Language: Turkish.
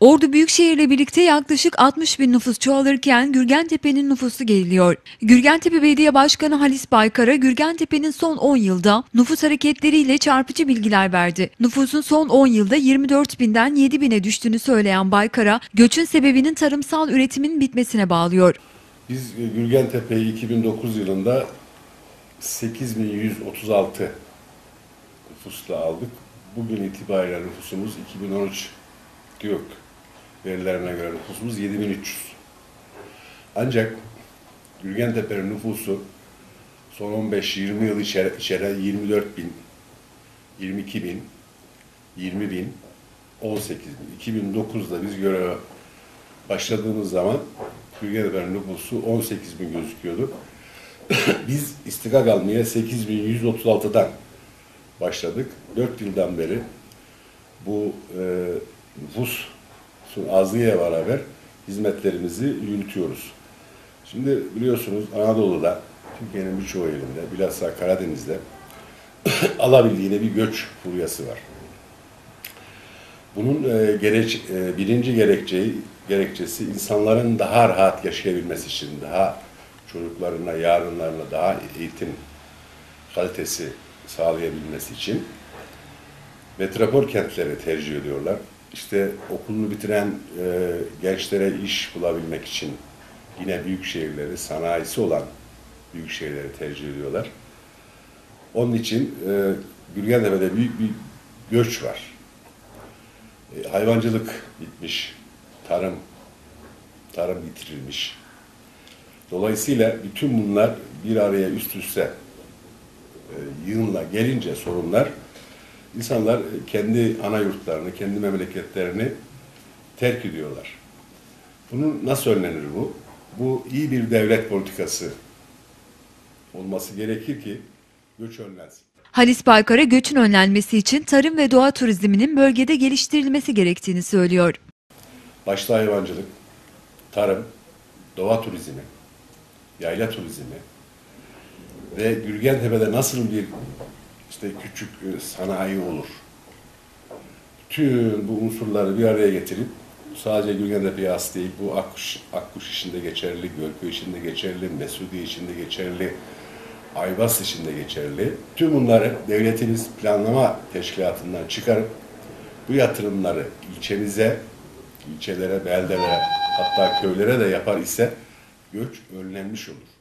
Ordu Büyükşehir ile birlikte yaklaşık 60 bin nüfus çoğalırken Gürgentepe'nin nüfusu geriliyor. Gürgentepe Belediye Başkanı Halis Baykara, Gürgentepe'nin son 10 yılda nüfus hareketleriyle çarpıcı bilgiler verdi. Nüfusun son 10 yılda 24 binden 7 bine düştüğünü söyleyen Baykara, göçün sebebinin tarımsal üretimin bitmesine bağlıyor. Biz e, Gürgentepe'yi 2009 yılında 8136 nüfusla aldık. Bugün itibariyle nüfusumuz 2013 yok verilerine göre nüfusumuz 7300. Ancak Gürgentepe'nin nüfusu son 15-20 yıl içeri, içeri 24 bin, 22 bin, 20 bin, 18 bin. 2009'da biz göreve başladığımız zaman Gürgentepe'nin nüfusu 18 bin gözüküyordu. biz istikak almaya 8136'dan başladık. 4 yıldan beri bu e, nüfus azlığıyla beraber hizmetlerimizi yürütüyoruz. Şimdi biliyorsunuz Anadolu'da, Türkiye'nin birçoğu yerinde, bilhassa Karadeniz'de alabildiğine bir göç furyası var. Bunun e, gereç, e, birinci gerekçeyi, gerekçesi insanların daha rahat yaşayabilmesi için, daha çocuklarına, yarınlarına daha eğitim kalitesi sağlayabilmesi için metropol kentleri tercih ediyorlar işte okulunu bitiren e, gençlere iş bulabilmek için yine büyük şehirleri, sanayisi olan büyük şehirleri tercih ediyorlar. Onun için e, Gülgentepe'de büyük bir göç var. E, hayvancılık bitmiş, tarım, tarım bitirilmiş. Dolayısıyla bütün bunlar bir araya üst üste e, yığınla gelince sorunlar İnsanlar kendi ana yurtlarını, kendi memleketlerini terk ediyorlar. Bunun nasıl önlenir bu? Bu iyi bir devlet politikası olması gerekir ki göç önlensin. Halis Baykara göçün önlenmesi için tarım ve doğa turizminin bölgede geliştirilmesi gerektiğini söylüyor. Başta hayvancılık, tarım, doğa turizmi, yayla turizmi ve Gürgentepe'de nasıl bir işte küçük e, sanayi olur. Tüm bu unsurları bir araya getirip sadece Gülgentepe'ye has değil, bu Akkuş, Akkuş içinde geçerli, Gölköy içinde geçerli, Mesudiye içinde geçerli, Aybas içinde geçerli. Tüm bunları devletimiz planlama teşkilatından çıkarıp bu yatırımları ilçemize, ilçelere, beldelere hatta köylere de yapar ise göç önlenmiş olur.